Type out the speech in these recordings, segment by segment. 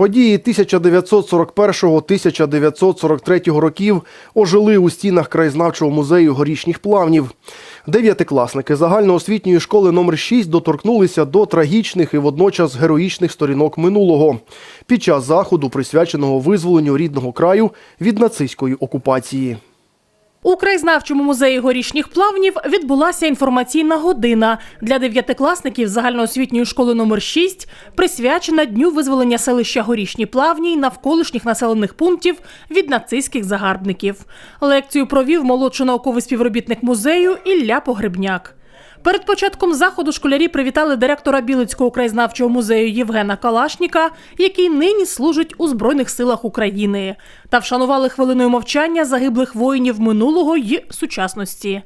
Події 1941-1943 років ожили у стінах краєзнавчого музею горішніх плавнів. Дев'ятикласники загальноосвітньої школи номер 6 доторкнулися до трагічних і водночас героїчних сторінок минулого під час заходу, присвяченого визволенню рідного краю від нацистської окупації. У краєзнавчому музеї горішніх плавнів відбулася інформаційна година для дев'ятикласників загальноосвітньої школи номер 6 присвячена дню визволення селища Горішні Плавні й навколишніх населених пунктів від нацистських загарбників. Лекцію провів молодший науковий співробітник музею Ілля Погребняк. Перед початком заходу школярі привітали директора Білицького краєзнавчого музею Євгена Калашніка, який нині служить у Збройних силах України, та вшанували хвилиною мовчання загиблих воїнів минулого й сучасності.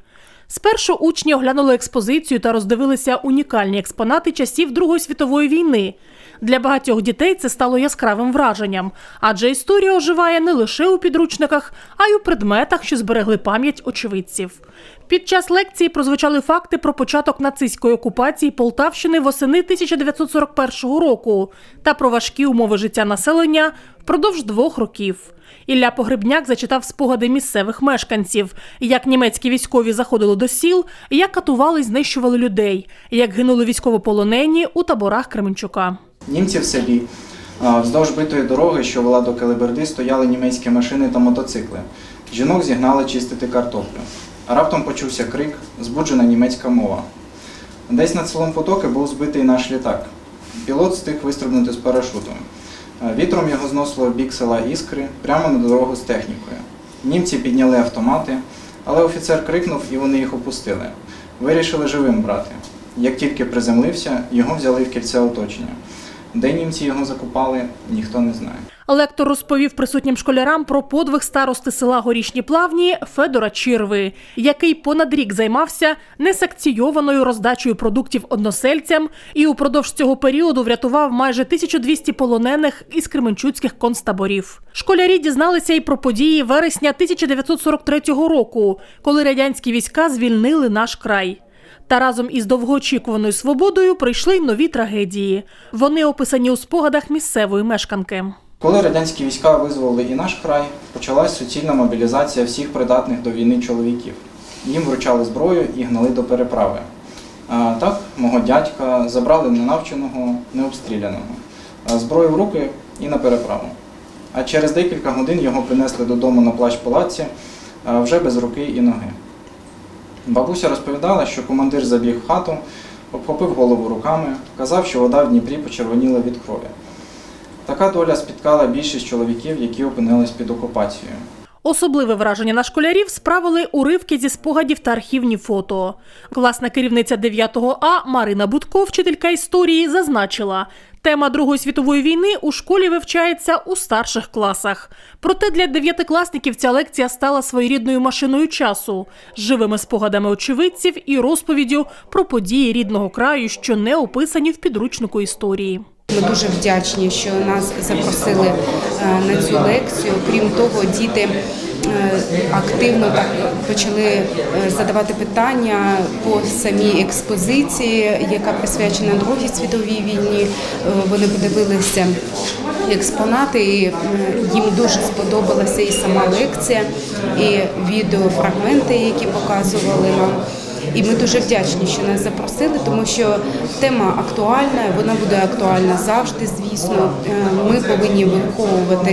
Спершу учні оглянули експозицію та роздивилися унікальні експонати часів Другої світової війни. Для багатьох дітей це стало яскравим враженням, адже історія оживає не лише у підручниках, а й у предметах, що зберегли пам'ять очевидців. Під час лекції прозвучали факти про початок нацистської окупації Полтавщини восени 1941 року та про важкі умови життя населення впродовж двох років. Ілля Погребняк зачитав спогади місцевих мешканців, як німецькі військові заходили до сіл, як катували й знищували людей, як гинули військовополонені у таборах Кременчука. Німці в селі вздовж битої дороги, що вела до Келеберди, стояли німецькі машини та мотоцикли. Жінок зігнали чистити картоплю. Раптом почувся крик, збуджена німецька мова. Десь над селом Потоки був збитий наш літак. Пілот встиг вистрибнути з парашутом. Вітром його зносило бік села Іскри прямо на дорогу з технікою. Німці підняли автомати, але офіцер крикнув і вони їх опустили. Вирішили живим брати. Як тільки приземлився, його взяли в кільце оточення. Де німці його закопали, ніхто не знає. Лектор розповів присутнім школярам про подвиг старости села Горішні Плавні Федора Чірви, який понад рік займався несекційованою роздачею продуктів односельцям і упродовж цього періоду врятував майже 1200 полонених із кременчуцьких концтаборів. Школярі дізналися і про події вересня 1943 року, коли радянські війська звільнили наш край. Та разом із довгоочікуваною свободою прийшли й нові трагедії. Вони описані у спогадах місцевої мешканки. Коли радянські війська визволили і наш край, почалась суцільна мобілізація всіх придатних до війни чоловіків. Їм вручали зброю і гнали до переправи. А так, мого дядька забрали ненавченого, необстріляного, зброю в руки і на переправу. А через декілька годин його принесли додому на плащ палаці, вже без руки і ноги. Бабуся розповідала, що командир забіг в хату, обхопив голову руками, казав, що вода в Дніпрі почервоніла від крові. Така доля спіткала більшість чоловіків, які опинились під окупацією. Особливе враження на школярів справили уривки зі спогадів та архівні фото. Класна керівниця 9 А Марина Будко, вчителька історії, зазначила, тема Другої світової війни у школі вивчається у старших класах. Проте для дев'ятикласників ця лекція стала своєрідною машиною часу живими спогадами очевидців і розповіддю про події рідного краю, що не описані в підручнику історії. Ми дуже вдячні, що нас запросили е, на цю лекцію. Крім того, діти е, активно так почали е, задавати питання по самій експозиції, яка присвячена Другій світовій війні. Вони подивилися експонати, і їм дуже сподобалася і сама лекція, і відеофрагменти, які показували нам. І ми дуже вдячні, що нас запросили, тому що тема актуальна, вона буде актуальна завжди. Звісно, Е, ми повинні виховувати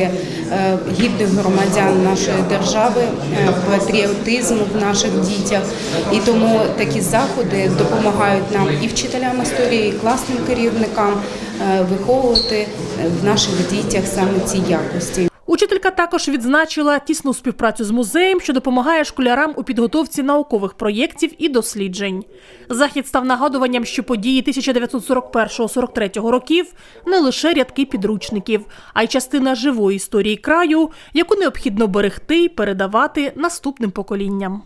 е, гідних громадян нашої держави, е, патріотизм в наших дітях. І тому такі заходи допомагають нам і вчителям історії, і класним керівникам виховувати в наших дітях саме ці якості. Учителька також відзначила тісну співпрацю з музеєм, що допомагає школярам у підготовці наукових проєктів і досліджень. Захід став нагадуванням, що події 1941-43 років не лише рядки підручників, а й частина живої історії краю, яку необхідно берегти й передавати наступним поколінням.